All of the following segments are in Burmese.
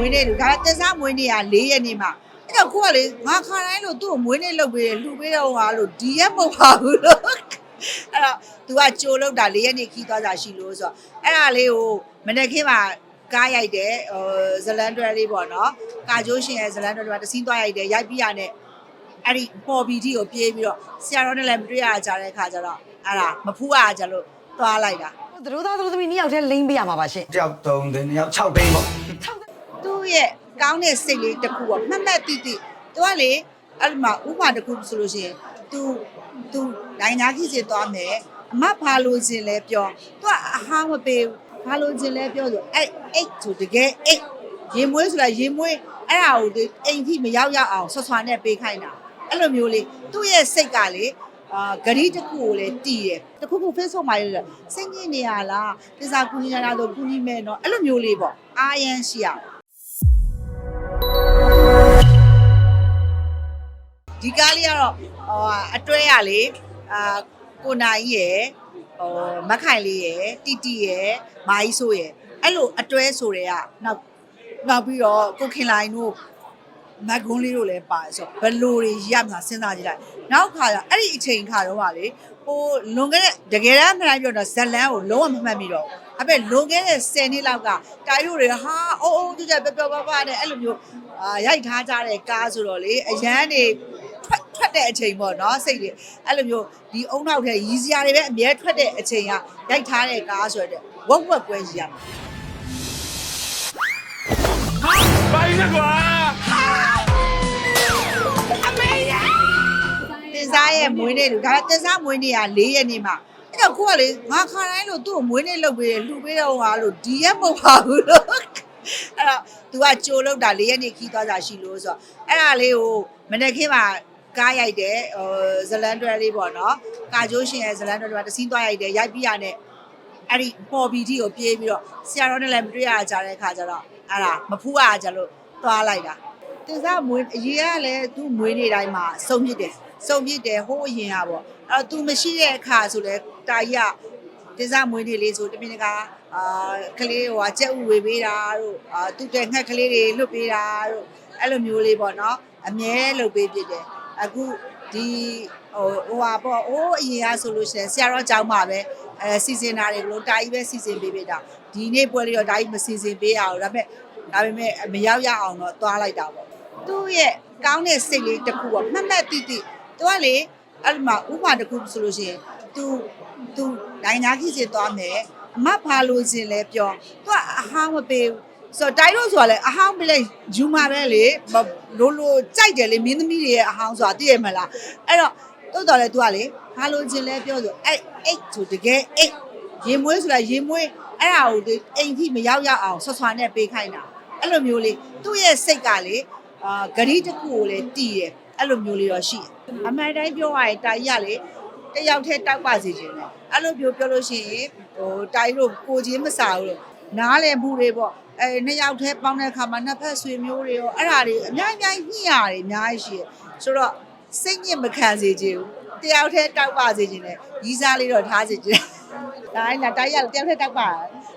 ွေးနေ့လူဒါပေမဲ့တင်စားမွေးနေ့က၄ရက်နေ့မှာအဲ့တော့ကိုကလေငါခါတိုင်းလို့သူ့ကိုမွေးနေ့လုပ်ပေးတယ်လှူပေးတော့ဟာလို့ဒီရက်မဟုတ်ပါဘူးလို့အဲ့တော့ तू ကကြိုလုပ်တာ၄ရက်နေ့ခီးသွားတာရှိလို့ဆိုတော့အဲ့ဒါလေးကိုမနေ့ခင်းမှာကားရိုက်တယ်ဟိုဇလန်တွဲလေးပေါ့နော်ကာကျိုးရှင်ရဲ့ဇလန်တွဲကတစင်းသွားရိုက်တယ်ရိုက်ပြီးရတဲ့အဲ့ဒီပေါ်ပီတီကိုပြေးပြီးတော့ဆရာတော်နဲ့လည်းမတွေ့ရကြတဲ့ခါကျတော့အဲ့ဒါမဖူးရကြလို့သွားလိုက်တာသူတို့သားသူတို့သမီးနှစ်ယောက်တည်းလိမ့်ပေးရမှာပါရှင်တယောက်သုံးသိန်းတယောက်6သိန်းပေါ့သူ့ ရဲ့ကောင်းတဲ့စိတ်လေးတစ်ခုပေါ့မှတ်မှတ်တိတိသူကလေအဲ့မှာဥပမာတစ်ခုဆိုလို့ရှိရင် तू तू နိုင်ငံကြီးစီသွားမယ်အမဘာလို့ရှင်လဲပြောသူကအဟာမပေးဘာလို့ရှင်လဲပြောဆိုအဲ့အိတ်ဆိုတကယ်အိတ်ရေမွေးဆိုတာရေမွေးအဲ့ဒါကိုအိမ်ထိမရောက်ရအောင်ဆွဆွာနဲ့ပေးခိုင်းတာအဲ့လိုမျိုးလေသူ့ရဲ့စိတ်ကလေအာဂရီတစ်ခုကိုလည်းတည်တယ်တစ်ခုခု Facebook မှာလည်းစိတ်ညစ်နေရလားတစ္ဆာကူညီရတာဆိုကူညီမယ်နော်အဲ့လိုမျိုးလေးပေါ့အာရန်ရှိရအောင် ဒီကားလေးကတော့ဟိုအတွဲရလေအာကိုနိုင်ရယ်ဟိုမက်ခိုင်လေးရယ်တီတီရယ်မာကြီးဆိုရယ်အဲ့လိုအတွဲဆိုတဲ့ကနောက်နောက်ပြီးတော့ကိုခင်လိုင်းတို့မက်ကွန်းလေးတို့လည်းပါတယ်ဆိုတော့ဘယ်လိုတွေရမှာစဉ်းစားကြည့်လိုက်နောက်ခါကျအဲ့ဒီအချိန်ခါတော့ကလေဟိုလွန်ခဲ့တဲ့တကယ်တမ်းမှန်ပြောတော့ဇလန်းကိုလုံးဝမမှတ်မိတော့ဘူးအဲ့ပဲလွန်ခဲ့တဲ့10နှစ်လောက်ကတာရုတွေဟာအိုးအိုးကြကြပျော်ပျော်ပါပါနဲ့အဲ့လိုမျိုးအာရိုက်ထားကြတဲ့ကားဆိုတော့လေအရန်နေ ထွက်ထွက်တဲ့အချိန်ပေါ့နော်စိတ်တွေအဲ့လိုမျိုးဒီအုံနောက်ထဲရီစရာတွေပဲအမြဲထွက်တဲ့အချိန်ကရိုက်ထားတဲ့ကားဆိုတဲ့ဝက်ဝက်ပွဲကြီးရမှာပိုင်ရကွာတင်စားရဲ့မွေးနေ့လူဒါပေမဲ့တင်စားမွေးနေ့က၄ရက်နေ့မှာအဲ့တော့ကိုကလေငါခါတိုင်းလို့သူ့ကိုမွေးနေ့လုပ်ပေးတယ်လှူပေးတော့ဟာလို့ဒီရက်မဟုတ်ပါဘူးလို့အဲ့တော့ तू ကကြိုလုပ်တာ၄ရက်နေ့ခီးသွားတာရှိလို့ဆိုတော့အဲ့ဒါလေးကိုမနေ့ခင်းမှာ ကားရိုက်တယ်ဟိုဇလန်တွဲလေးပေါ့နော်ကာကျိုးရှင်ရဲ့ဇလန်တွဲကတစင်းသွားရိုက်တယ်ရိုက်ပြီးရတဲ့အဲ့ဒီပေါ်ပီတီကိုပြေးပြီးတော့ဆရာတော်နဲ့လည်းမတွေ့ရကြတဲ့ခါကျတော့အဲ့ဒါမဖူးရကြလို့သွားလိုက်တာတင်စားမွေးအရေးကလည်းသူ့မွေးနေ့တိုင်းမှာစုံပြစ်တယ်စုံပြစ်တယ်ဟိုးအရင်ကပေါ့အဲ့တော့ तू မရှိတဲ့အခါဆိုလဲတာကြီးကတင်စားမွေးနေ့လေးဆိုတမင်တကာအာကလေးဟိုကကြက်ဥဝေပေးတာတို့အာသူ့တဲ့ငှက်ကလေးတွေလွတ်ပေးတာတို့အဲ့လိုမျိုးလေးပေါ့နော်အမြဲလုပ်ပေးဖြစ်တယ် အခုဒီဟိုဟိုဟာပေါ့အိုးအရင်ကဆိုလို့ရှိရင်ဆရာတော်ကြောင်းမှာပဲ အဲစီစဉ်တာတွေဘလို့တာကြီးပဲစီစဉ်ပေးပေးတာဒီနေ့ပွဲလေးတော့တာကြီးမစီစဉ်ပေးရအောင်ဒါပေမဲ့ဒါပေမဲ့မရောက်ရအောင်တော့သွားလိုက်တာပေါ့သူ့ရဲ့ကောင်းတဲ့စိတ်လေးတစ်ခုပေါ့မှတ်မှတ်တိတိသူကလေအဲ့ဒီမှာဥပမာတစ်ခုဆိုလို့ရှိရင် तू तू နိုင်နာကြီးစီသွားမယ်အမဘာလို့ရှင်လဲပြော तू ကအဟောင်းမပေးဘူး ဆိုတော့တိုင်းလို့ဆိုတာလေအဟောင်းပြလိုက်ယူမှာပဲလေမလိုလိုကြိုက်တယ်လေမင်းသမီးတွေရဲ့အဟောင်းဆိုတာသိရမလားအဲ့တော့တိုးတော်လေ तू ကလေဘာလို့ရှင်လဲပြောဆိုအဲ့အိတ်ဆိုတကယ်အိတ်ရေမွေးဆိုတာရေမွေးအဲ့ဒါကိုဒီအိမ်ထိမရောက်ရအောင်ဆွဆွာနဲ့ပေးခိုင်းတာအဲ့လိုမျိုးလေးသူ့ရဲ့စိတ်ကလေအာဂရီတစ်ခုကိုလေတီးတယ်အဲ့လိုမျိုးလေးတော့ရှိတယ်အမှန်တိုင်းပြောရရင်တာကြီးကလေတယောက်တည်းတောက်ပါစေခြင်းလေအဲ့လိုပြောပြောလို့ရှိရင်ဟိုတိုင်းတို့ကိုချင်းမစားဘူးလို့နားလည်မှုတွေပေါ့ အဲနှစ်ယောက်တည်းပေါင်းတဲ့အခါမှာနှစ်ဖက်ဆွေမျိုးတွေရောအဲ့ဒါတွေအများကြီးညှိရတယ်အများကြီးရှိရဆိုတော့စိတ်ညစ်မခံစေချင်ဘူးတယောက်တည်းတောက်ပါစေခြင်းလေရီးစားလေးတော့ထားစေခြင်းတိုင်းလားတိုင်းရတယောက်တည်းတောက်ပါ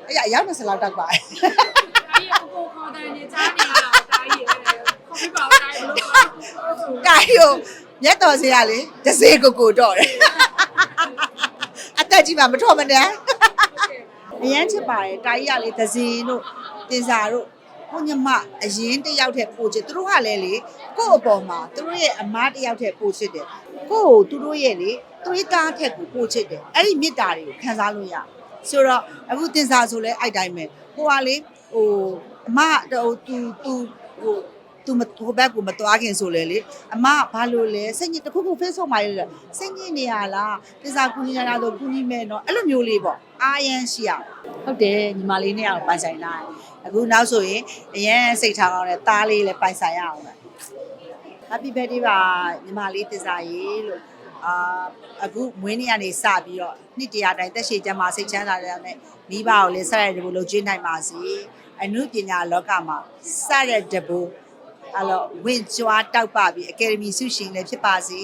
အဲ့ရရောက်နေစလောက်တောက်ပါဒါကြီးအကိုခေါ်တယ်နေချားနေတာဒါကြီးခေါ်ပြပါဦးဒါကြီးဘလို့တိုင်းကိုမြတ်တော်စရာလေတစေကိုကိုတော့တယ်အသက်ကြီးမှမထော်မနဲ့အရန်ချစ်ပါတယ်တာကြီးကလေသစင်တို့ တင်စာတို့ကိုညမအရင်တယောက်တည်းပို့ချစ်သူတို့ကလည်းလေကို့အပေါ်မှာသူတို့ရဲ့အမားတယောက်တည်းပို့ချစ်တယ်ကို့ကိုသူတို့ရဲ့လေသူတို့ကားထက်ကိုပို့ချစ်တယ်အဲ့ဒီမေတ္တာတွေကိုခံစားလို့ရဆိုတော့အခုတင်စာဆိုလဲအဲ့တိုင်းပဲဟိုကလေဟိုအမဟိုသူသူဟိုသူမဟိုဘက်ကိုမသွားခင်ဆိုလေလေအမဘာလို့လဲစိတ်ညစ်တစ်ခုခု Facebook မှာရေးတယ်စိတ်ညစ်နေရလားတင်စာကူညီရတာဆိုကူညီမယ်နော်အဲ့လိုမျိုးလေးပေါ့အာရန်ရှိရဟုတ်တယ်ညီမလေးနဲ့အောင်ပိုင်ဆိုင်လာတယ် အခုနောက်ဆိုရင်အရန်စိတ်ထားကောင်းတဲ့သားလေးလည်းပိုင်ဆိုင်ရအောင်ပဲ Happy birthday ပါညီမလေးတင်စာရေးလို့အာအခုမွေးနေ့ကနေစပြီးတော့နှစ်တရာတိုင်တက်ရှိကျမ်းမှာစိတ်ချမ်းသာတဲ့နဲ့မိဘကိုလည်းဆက်ရတဲ့ဘုလို့ကျွေးနိုင်ပါစေအနုပညာလောကမှာစတဲ့တဘူအဲ့တော့ဝင့်ကြွားတောက်ပပြီးအကယ်ဒမီဆုရှင်လည်းဖြစ်ပါစေ